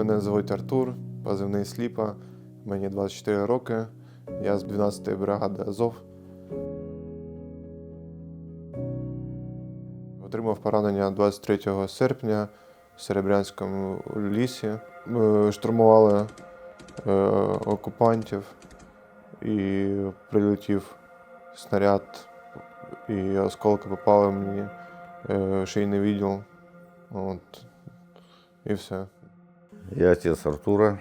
Мене звуть Артур, позивний Сліпа. Мені 24 роки. Я з 12-ї бригади Азов. Отримав поранення 23 серпня в Серебрянському лісі. Ми штурмували е, окупантів і прилетів снаряд, і осколки попали мені е, шийний відділ. От. І все. Я отец Артура,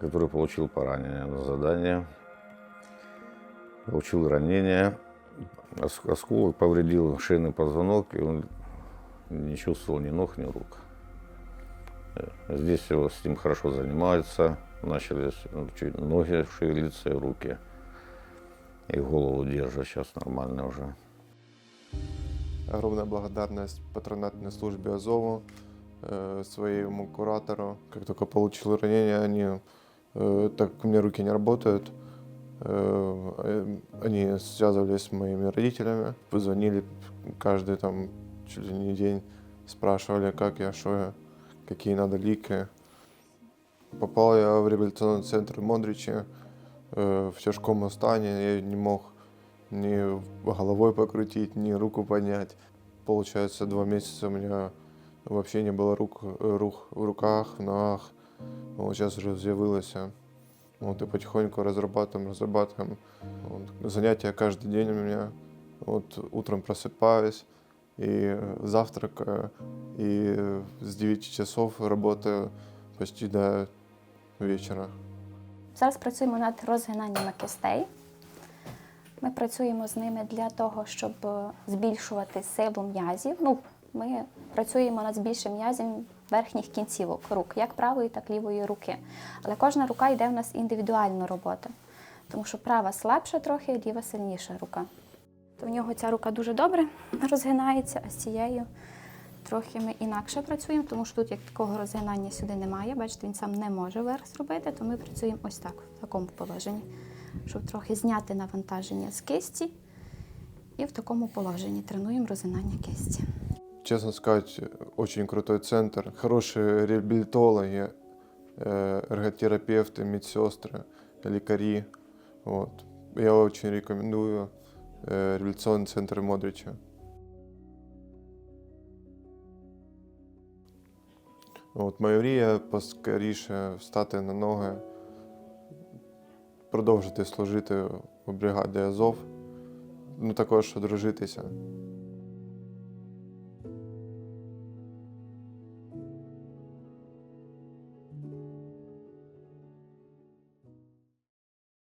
который получил поранение на задание. Получил ранение. Ос- Осколок повредил шейный позвонок, и он не чувствовал ни ног, ни рук. Э, Здесь его с ним хорошо занимаются. Начали ну, ноги шевелиться и руки. И голову держат сейчас нормально уже. Огромная благодарность патронатной службе Азову, своему куратору. Как только получил ранение, они, э, так у меня руки не работают, э, э, они связывались с моими родителями, позвонили каждый там чуть ли не день, спрашивали, как я, что я, какие надо лики. Попал я в реабилитационный центр Мондричи э, в тяжком стані, я не мог ни головой покрутить, ни руку поднять. Получается, два месяца у меня вообще не было рук, э, рук в руках, в ногах. Вот сейчас уже з'явилося. Вот и потихоньку разрабатываем, разрабатываем. Вот. Занятия каждый день у меня. Вот утром просыпаюсь и э, завтракаю, и э, с 9 часов работаю почти до вечера. Зараз працюємо над розгинаннями кистей. Ми працюємо з ними для того, щоб е, збільшувати силу м'язів. Ну, ми працюємо над збільшенням м'язів верхніх кінцівок рук, як правої, так і лівої руки. Але кожна рука йде в нас індивідуальна робота, тому що права слабша трохи, ліва сильніша рука. То в нього ця рука дуже добре розгинається, а з цією трохи ми інакше працюємо, тому що тут як такого розгинання сюди немає. Бачите, він сам не може верх зробити, то ми працюємо ось так, в такому положенні, щоб трохи зняти навантаження з кисті. І в такому положенні тренуємо розгинання кисті Честно сказать, очень крутой центр. Хорошие реабилитологи, э, эрготерапевты, медсестры, лекари. Вот. Я очень рекомендую э, реабилитационный центр Модрича. От, моя мрія поскоріше встати на ноги, продовжити служити у бригаді Азов, ну також одружитися.